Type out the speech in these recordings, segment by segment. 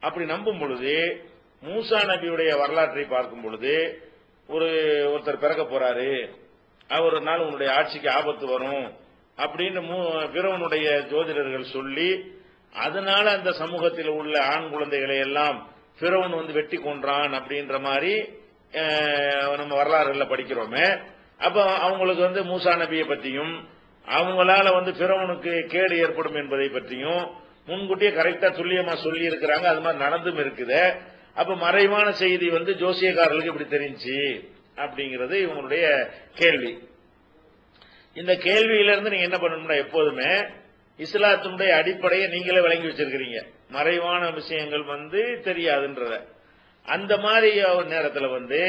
அப்படி நம்பும் பொழுது மூசா நபியுடைய வரலாற்றை பார்க்கும் பொழுது ஒரு ஒருத்தர் பிறக்க போறாரு. அவர் ஒரு நாள் உன்னுடைய ஆட்சிக்கு ஆபத்து வரும் அப்படின்னு மூ- பிறவனுடைய ஜோதிடர்கள் சொல்லி அதனால அந்த சமூகத்தில் உள்ள ஆண் குழந்தைகளை எல்லாம் பிறவன் வந்து வெட்டி கொன்றான் அப்படின்ற மாதிரி நம்ம வரலாறுல படிக்கிறோமே. அப்ப அவங்களுக்கு வந்து மூசா நபியை பற்றியும் அவங்களால வந்து பிறவனுக்கு கேடு ஏற்படும் என்பதை பற்றியும் முன்கூட்டியே கரெக்டா துல்லியமா சொல்லி இருக்கிறாங்க அது மாதிரி நடந்தும் இருக்குது. அப்ப மறைவான செய்தி வந்து ஜோசியக்காரர்களுக்கு இப்படி தெரிஞ்சு அப்படிங்கிறது இவங்களுடைய கேள்வி. இந்த கேள்வியிலிருந்து நீங்க என்ன பண்ணணும்னா எப்போதுமே இஸ்லாத்தினுடைய அடிப்படையை நீங்களே விளங்கி வச்சிருக்கிறீங்க. மறைவான விஷயங்கள் வந்து தெரியாதுன்றத. அந்த மாதிரி நேரத்தில் வந்து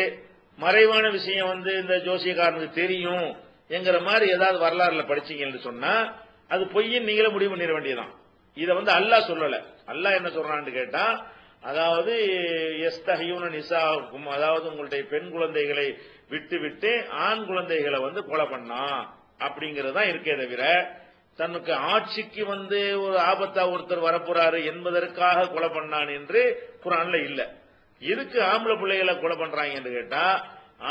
மறைவான விஷயம் வந்து இந்த ஜோசியக்காரனுக்கு தெரியும் என்கிற மாதிரி ஏதாவது வரலாறுல படிச்சீங்கன்னு சொன்னா அது பொய்யின் நீங்களே முடிவு பண்ணிட வேண்டியதான் இதை வந்து அல்லாஹ் சொல்லல. அல்லாஹ் என்ன சொல்றான்னு கேட்டா அதாவது எஸ்தஹியூன நிசாவுக்கும் அதாவது உங்களுடைய பெண் குழந்தைகளை விட்டு விட்டு ஆண் குழந்தைகளை வந்து கொலை பண்ணா அப்படிங்கிறது தான் இருக்கே தவிர தனக்கு ஆட்சிக்கு வந்து ஒரு ஆபத்தா ஒருத்தர் வரப்போறாரு என்பதற்காக கொலை பண்ணான் என்று குரான்ல இல்ல. இதுக்கு ஆம்பளை பிள்ளைகளை கொலை பண்றாங்கன்னு கேட்டா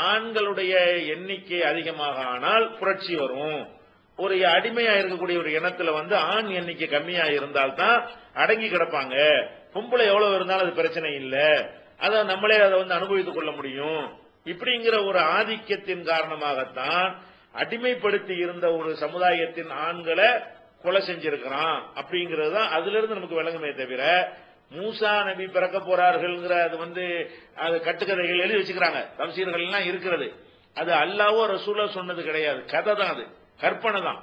ஆண்களுடைய எண்ணிக்கை அதிகமாக ஆனால் புரட்சி வரும். ஒரு அடிமையா இருக்கக்கூடிய ஒரு இனத்துல வந்து ஆண் எண்ணிக்கை கம்மியா இருந்தால்தான் அடங்கி கிடப்பாங்க. பொம்பளை எவ்வளவு இருந்தாலும் அது பிரச்சனை இல்ல. அத நம்மளே அதை வந்து அனுபவித்துக் கொள்ள முடியும். இப்படிங்கிற ஒரு ஆதிக்கத்தின் காரணமாகத்தான் அடிமைப்படுத்தி இருந்த ஒரு சமுதாயத்தின் ஆண்களை கொலை செஞ்சிருக்கிறான். அப்படிங்கிறது தான் அதுல இருந்து நமக்கு விளங்குமே தவிர மூசா நபி பிறக்க போறார்கள்ங்கிற அது வந்து அது கட்டுக்கதைகள் எழுதி வச்சுக்கிறாங்க. தப்சீர்கள் எல்லாம் இருக்கிறது. அது அல்லாவோ ரசூலோ சொன்னது கிடையாது. கதை தான் அது. கற்பனை தான்.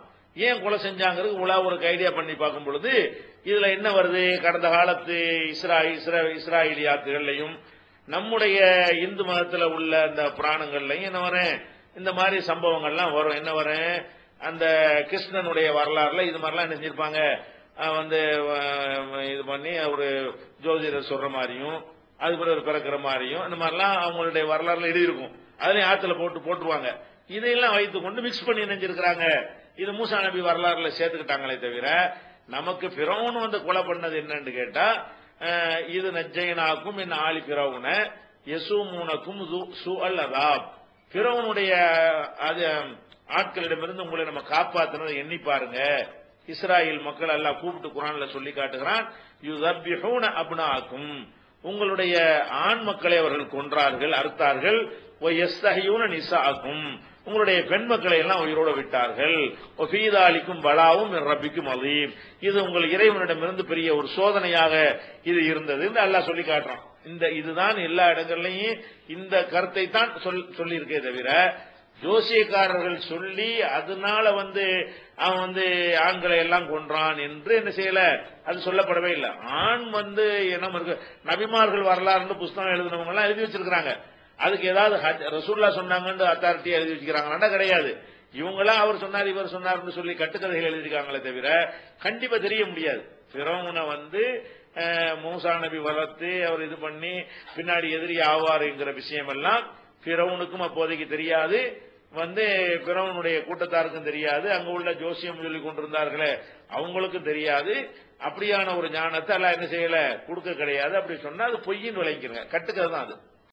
ஏன் கொலை செஞ்சாங்கிறது உலா ஒரு ஐடியா பண்ணி பார்க்கும் பொழுது இதுல என்ன வருது? கடந்த காலத்து இஸ்ரா இஸ்ரா இஸ்ராயலியாத்துகள்லையும் நம்முடைய இந்து மதத்தில் உள்ள அந்த புராணங்கள்லையும் என்ன வரேன் இந்த மாதிரி சம்பவங்கள்லாம் வரும். என்ன வரேன் அந்த கிருஷ்ணனுடைய வரலாறுல இது மாதிரிலாம் என்ன செஞ்சிருப்பாங்க வந்து இது பண்ணி ஒரு ஜோதிடர் சொல்ற மாதிரியும் அது கூட ஒரு பிறக்கிற மாதிரியும் இந்த மாதிரிலாம் அவங்களுடைய வரலாறுல எழுதியிருக்கும். அதுலயும் ஆத்துல போட்டு போட்டுருவாங்க. இதையெல்லாம் வைத்து கொண்டு மிக்ஸ் பண்ணி நினைஞ்சிருக்கிறாங்க இது மூசா நபி வரலாறுல சேர்த்துக்கிட்டாங்களே தவிர நமக்கு பிறவுன்னு வந்து கொலை பண்ணது என்னன்னு கேட்டா இது நஜ்ஜைனாக்கும் என்ன ஆளி பிறவுன யசூமூனக்கும் சு பிறவனுடைய அது ஆட்களிடமிருந்து உங்களை நம்ம காப்பாத்தினதை எண்ணி பாருங்க. இஸ்ராயல் மக்கள் எல்லாம் கூப்பிட்டு குரான்ல சொல்லி காட்டுகிறான் யுதபிஹூன அப்னாக்கும். உங்களுடைய ஆண் மக்களை அவர்கள் கொன்றார்கள் அறுத்தார்கள். நிசாக்கும் உங்களுடைய பெண் மக்களை எல்லாம் உயிரோட விட்டார்கள். ஒஃபீதாலிக்கும் பலாவும் ரப்பிக்கும் அலீம் இது உங்கள் இறைவனிடமிருந்து பெரிய ஒரு சோதனையாக இது இருந்தது என்று சொல்லி காட்டுறான். இந்த இதுதான் எல்லா இடங்கள்லையும் இந்த கருத்தை தான் சொல் சொல்லியிருக்கே தவிர ஜோசியக்காரர்கள் சொல்லி அதனால வந்து அவன் வந்து ஆண்களை எல்லாம் கொன்றான் என்று என்ன செய்யல? அது சொல்லப்படவே இல்லை. ஆண் வந்து என்ன இருக்கு நபிமார்கள் வரலாறுன்னு புஸ்தகம் எழுதினவங்க எல்லாம் எழுதி வச்சிருக்காங்க அதுக்கு ஏதாவது ஹஜ்- ரசூல்லா சொன்னாங்கன்னு அத்தாரிட்டி எழுதி வச்சுக்கிறாங்கன்னா கிடையாது. இவங்களா அவர் சொன்னார் இவர் சொன்னார்னு சொல்லி கட்டுக்கதைகள் எழுதியிருக்காங்களே தவிர கண்டிப்பா தெரிய முடியாது. பிறவனை வந்து மூசா நபி வளர்த்து அவர் இது பண்ணி பின்னாடி எதிரி ஆவாருங்கிற விஷயம் எல்லாம் பிறவனுக்கும் அப்போதைக்கு தெரியாது. வந்து பிறவனுடைய கூட்டத்தாருக்கும் தெரியாது. அங்க உள்ள ஜோசியம் சொல்லி கொண்டிருந்தார்களே அவங்களுக்கும் தெரியாது. அப்படியான ஒரு ஞானத்தை எல்லாம் என்ன செய்யல? கொடுக்க கிடையாது. அப்படி சொன்னா அது பொய்யின்னு விளைக்கிறங்க கட்டுக்கிறது தான் அது.